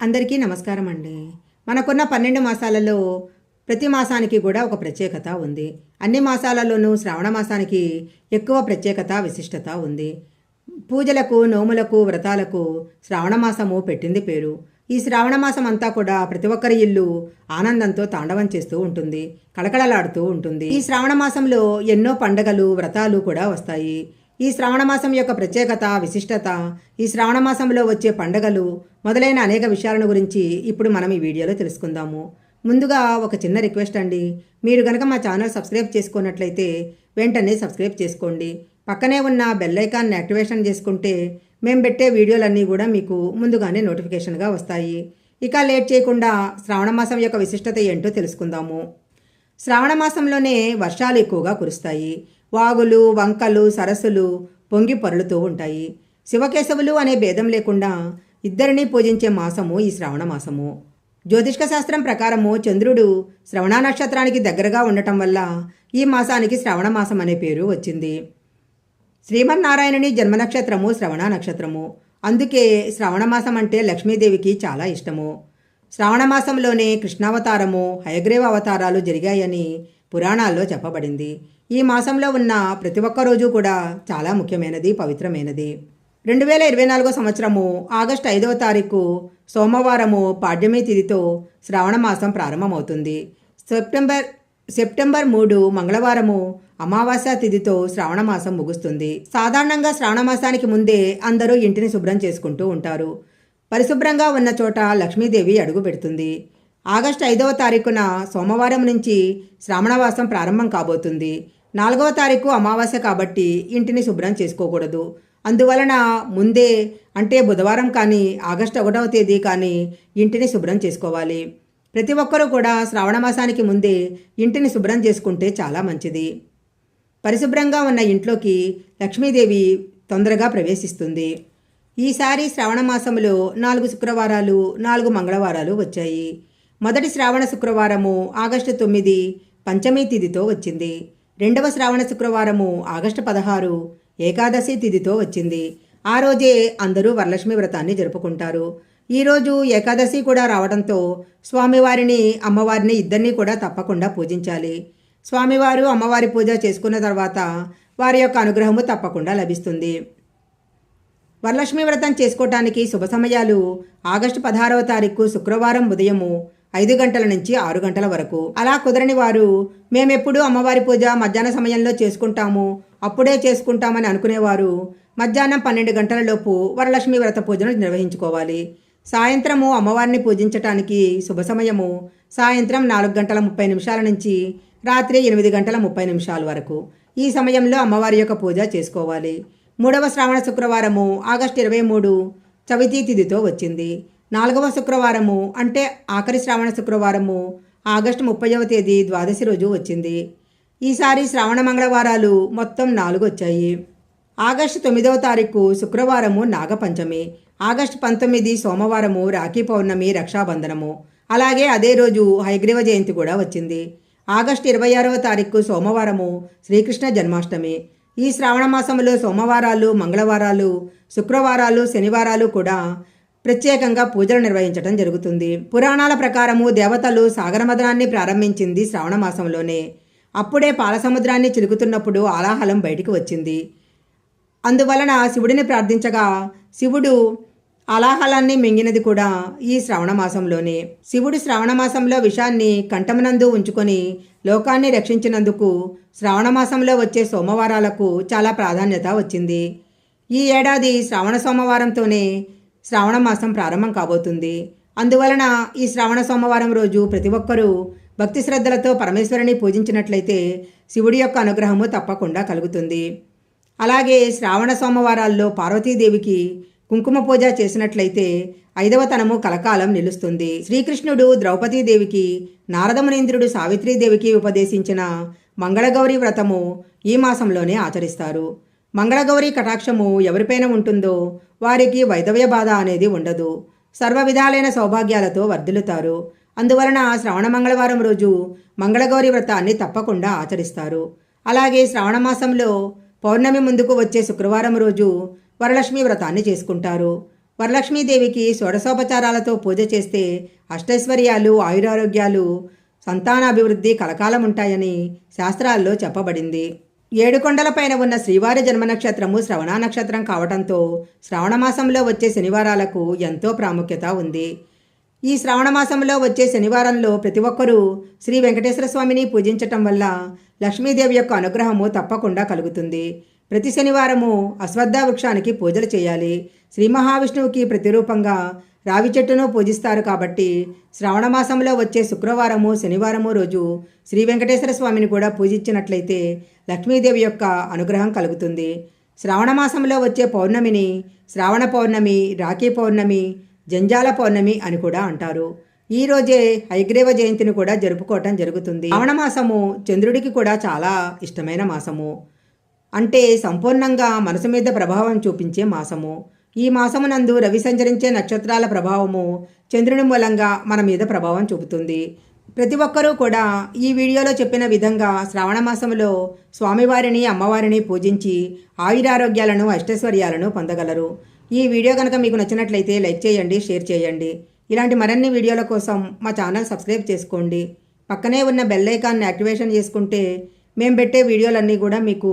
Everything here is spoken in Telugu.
అందరికీ నమస్కారం అండి. మనకున్న పన్నెండు మాసాలలో ప్రతి మాసానికి కూడా ఒక ప్రత్యేకత ఉంది. అన్ని మాసాలలోనూ శ్రావణ మాసానికి ఎక్కువ ప్రత్యేకత విశిష్టత ఉంది. పూజలకు నోములకు వ్రతాలకు శ్రావణ మాసము పెట్టింది పేరు. ఈ శ్రావణ మాసం అంతా కూడా ప్రతి ఒక్కరి ఇల్లు ఆనందంతో తాండవం చేస్తూ ఉంటుంది కళకళలాడుతూ ఉంటుంది. ఈ శ్రావణ మాసంలో ఎన్నో పండగలు వ్రతాలు కూడా వస్తాయి. ఈ శ్రావణ మాసం యొక్క ప్రత్యేకత విశిష్టత ఈ శ్రావణ మాసంలో వచ్చే పండగలు మొదలైన అనేక విషయాలను గురించి ఇప్పుడు మనం ఈ వీడియోలో తెలుసుకుందాము. ముందుగా ఒక చిన్న రిక్వెస్ట్ అండి. మీరు గనక మా ఛానల్ సబ్స్క్రైబ్ చేసుకున్నట్లయితే వెంటనే సబ్స్క్రైబ్ చేసుకోండి. పక్కనే ఉన్న బెల్ ఐకాన్ని యాక్టివేషన్ చేసుకుంటే మేము పెట్టే వీడియోలన్నీ కూడా మీకు ముందుగానే నోటిఫికేషన్గా వస్తాయి. ఇక లేట్ చేయకుండా శ్రావణ మాసం యొక్క విశిష్టత ఏంటో తెలుసుకుందాము. శ్రావణ మాసంలోనే వర్షాలు ఎక్కువగా కురుస్తాయి. వాగులు వంకలు సరస్సులు పొంగి పరులుతూ ఉంటాయి. శివకేశవులు అనే భేదం లేకుండా ఇద్దరిని పూజించే మాసము ఈ శ్రవణ మాసము. జ్యోతిష్క శాస్త్రం ప్రకారము చంద్రుడు శ్రవణ నక్షత్రానికి దగ్గరగా ఉండటం వల్ల ఈ మాసానికి శ్రవణ మాసం అనే పేరు వచ్చింది. శ్రీమన్నారాయణుని జన్మ నక్షత్రము శ్రవణ నక్షత్రము. అందుకే శ్రవణ మాసం అంటే లక్ష్మీదేవికి చాలా ఇష్టము. శ్రావణ మాసంలోనే కృష్ణావతారము హయగ్రీవ అవతారాలు జరిగాయని పురాణాల్లో చెప్పబడింది. ఈ మాసంలో ఉన్న ప్రతి ఒక్క రోజు కూడా చాలా ముఖ్యమైనది పవిత్రమైనది. రెండు వేల ఇరవై నాలుగో సంవత్సరము ఆగస్టు ఐదవ తారీఖు సోమవారము పాడ్యమి తిథితో శ్రావణ మాసం ప్రారంభమవుతుంది. సెప్టెంబర్ సెప్టెంబర్ మూడు మంగళవారము అమావాస్య తిథితో శ్రావణ మాసం ముగుస్తుంది. సాధారణంగా శ్రావణ మాసానికి ముందే అందరూ ఇంటిని శుభ్రం చేసుకుంటూ ఉంటారు. పరిశుభ్రంగా ఉన్న చోట లక్ష్మీదేవి అడుగు పెడుతుంది. ఆగస్టు ఐదవ తారీఖున సోమవారం నుంచి శ్రావణవాసం ప్రారంభం కాబోతుంది. నాలుగవ తారీఖు అమావాస్య కాబట్టి ఇంటిని శుభ్రం చేసుకోకూడదు. అందువలన ముందే అంటే బుధవారం కానీ ఆగస్టు ఒకటవ తేదీ కానీ ఇంటిని శుభ్రం చేసుకోవాలి. ప్రతి ఒక్కరూ కూడా శ్రావణ మాసానికి ముందే ఇంటిని శుభ్రం చేసుకుంటే చాలా మంచిది. పరిశుభ్రంగా ఉన్న ఇంట్లోకి లక్ష్మీదేవి తొందరగా ప్రవేశిస్తుంది. ఈసారి శ్రావణ మాసంలో నాలుగు శుక్రవారాలు నాలుగు మంగళవారాలు వచ్చాయి. మొదటి శ్రావణ శుక్రవారము ఆగస్టు తొమ్మిది పంచమీ తిథితో వచ్చింది. రెండవ శ్రావణ శుక్రవారము ఆగస్టు పదహారు ఏకాదశి తిథితో వచ్చింది. ఆ రోజే అందరూ వరలక్ష్మి వ్రతాన్ని జరుపుకుంటారు. ఈరోజు ఏకాదశి కూడా రావడంతో స్వామివారిని అమ్మవారిని ఇద్దరినీ కూడా తప్పకుండా పూజించాలి. స్వామివారు అమ్మవారి పూజ చేసుకున్న తర్వాత వారి యొక్క అనుగ్రహము తప్పకుండా లభిస్తుంది. వరలక్ష్మి వ్రతం చేసుకోవటానికి శుభ సమయాలు ఆగస్టు పదహారవ తారీఖు శుక్రవారం ఉదయము ఐదు గంటల నుంచి ఆరు గంటల వరకు. అలా కుదరని వారు మేమెప్పుడు అమ్మవారి పూజ మధ్యాహ్న సమయంలో చేసుకుంటాము. అప్పుడే చేసుకుంటామని అనుకునేవారు మధ్యాహ్నం పన్నెండు గంటలలోపు వరలక్ష్మి వ్రత పూజను నిర్వహించుకోవాలి. సాయంత్రము అమ్మవారిని పూజించటానికి శుభ సమయము సాయంత్రం నాలుగు గంటల ముప్పై నిమిషాల నుంచి రాత్రి ఎనిమిది గంటల ముప్పై నిమిషాల వరకు. ఈ సమయంలో అమ్మవారి యొక్క పూజ చేసుకోవాలి. మూడవ శ్రావణ శుక్రవారము ఆగస్టు ఇరవై మూడు చవితి తిథితో వచ్చింది. నాలుగవ శుక్రవారము అంటే ఆఖరి శ్రావణ శుక్రవారము ఆగస్టు ముప్పైవ తేదీ ద్వాదశి రోజు వచ్చింది. ఈసారి శ్రావణ మంగళవారాలు మొత్తం నాలుగు వచ్చాయి. ఆగస్టు తొమ్మిదవ తారీఖు శుక్రవారము నాగపంచమి ఆగస్టు పంతొమ్మిది సోమవారము రాఖీ పౌర్ణమి రక్షాబంధనము. అలాగే అదే రోజు హైగ్రీవ జయంతి కూడా వచ్చింది. ఆగస్టు ఇరవై ఆరవ తారీఖు సోమవారము శ్రీకృష్ణ జన్మాష్టమి. ఈ శ్రావణ మాసంలో సోమవారాలు మంగళవారాలు శుక్రవారాలు శనివారాలు కూడా ప్రత్యేకంగా పూజలు నిర్వహించడం జరుగుతుంది. పురాణాల ప్రకారము దేవతలు సాగరమదనాన్ని ప్రారంభించింది శ్రావణ మాసంలోనే. అప్పుడే పాలసముద్రాన్ని చిలుకుతున్నప్పుడు ఆలాహలం బయటికి వచ్చింది. అందువలన శివుడిని ప్రార్థించగా శివుడు అలాహలాన్ని మింగినది కూడా ఈ శ్రావణ మాసంలోనే. శివుడు శ్రావణ మాసంలో విషాన్ని కంఠమునందు ఉంచుకొని లోకాన్ని రక్షించినందుకు శ్రావణ మాసంలో వచ్చే సోమవారాలకు చాలా ప్రాధాన్యత వచ్చింది. ఈ ఏడాది శ్రావణ సోమవారంతోనే శ్రావణ మాసం ప్రారంభం కాబోతుంది. అందువలన ఈ శ్రావణ సోమవారం రోజు ప్రతి ఒక్కరూ భక్తి శ్రద్ధలతో పరమేశ్వరుని పూజించినట్లయితే శివుడి యొక్క అనుగ్రహము తప్పకుండా కలుగుతుంది. అలాగే శ్రావణ సోమవారాల్లో పార్వతీదేవికి కుంకుమ పూజ చేసినట్లయితే ఐదవ తనము కలకాలం నిలుస్తుంది. శ్రీకృష్ణుడు ద్రౌపదీదేవికి నారదమునేంద్రుడు సావిత్రీదేవికి ఉపదేశించిన మంగళగౌరి వ్రతము ఈ మాసంలోనే ఆచరిస్తారు. మంగళగౌరి కటాక్షము ఎవరిపైన ఉంటుందో వారికి వైదవ్య బాధ అనేది ఉండదు. సర్వ విధాలైన సౌభాగ్యాలతో వర్ధిల్లుతారు. అందువలన శ్రావణ మంగళవారం రోజు మంగళగౌరి వ్రతాన్ని తప్పకుండా ఆచరిస్తారు. అలాగే శ్రావణ మాసంలో పౌర్ణమి ముందుకు వచ్చే శుక్రవారం రోజు వరలక్ష్మి వ్రతాన్ని చేసుకుంటారు. వరలక్ష్మీదేవికి షోడశోపచారాలతో పూజ చేస్తే అష్టైశ్వర్యాలు ఆయురారోగ్యాలు సంతానాభివృద్ధి కలకాలం ఉంటాయని శాస్త్రాల్లో చెప్పబడింది. ఏడుకొండలపైన ఉన్న శ్రీవారి జన్మ నక్షత్రము శ్రవణ నక్షత్రం కావడంతో శ్రావణమాసంలో వచ్చే శనివారాలకు ఎంతో ప్రాముఖ్యత ఉంది. ఈ శ్రావణమాసంలో వచ్చే శనివారంలో ప్రతి ఒక్కరూ శ్రీ వెంకటేశ్వర స్వామిని పూజించటం వల్ల లక్ష్మీదేవి యొక్క అనుగ్రహము తప్పకుండా కలుగుతుంది. ప్రతి శనివారము అశ్వత్థ వృక్షానికి పూజలు చేయాలి. శ్రీ మహావిష్ణువుకి ప్రతిరూపంగా రావి చెట్టును పూజిస్తారు కాబట్టి శ్రావణ మాసంలో వచ్చే శుక్రవారము శనివారము రోజు శ్రీ వెంకటేశ్వర స్వామిని కూడా పూజించినట్లయితే లక్ష్మీదేవి యొక్క అనుగ్రహం కలుగుతుంది. శ్రావణ మాసంలో వచ్చే పౌర్ణమిని శ్రావణ పౌర్ణమి రాఖీ పౌర్ణమి జంజాల పౌర్ణమి అని కూడా అంటారు. ఈ రోజే హైగ్రీవ జయంతిని కూడా జరుపుకోవటం జరుగుతుంది. శ్రావణ మాసము చంద్రుడికి కూడా చాలా ఇష్టమైన మాసము. అంటే సంపూర్ణంగా మనసు మీద ప్రభావం చూపించే మాసము. ఈ మాసమునందు రవి సంచరించే నక్షత్రాల ప్రభావము చంద్రుని మూలంగా మన మీద ప్రభావం చూపుతుంది. ప్రతి ఒక్కరూ కూడా ఈ వీడియోలో చెప్పిన విధంగా శ్రావణ మాసంలో స్వామివారిని అమ్మవారిని పూజించి ఆయురారోగ్యాలను అష్టైశ్వర్యాలను పొందగలరు. ఈ వీడియో కనుక మీకు నచ్చినట్లయితే లైక్ చేయండి షేర్ చేయండి. ఇలాంటి మరిన్ని వీడియోల కోసం మా ఛానల్ సబ్స్క్రైబ్ చేసుకోండి. పక్కనే ఉన్న బెల్ ఐకాన్ని యాక్టివేషన్ చేసుకుంటే మేము పెట్టే వీడియోలన్నీ కూడా మీకు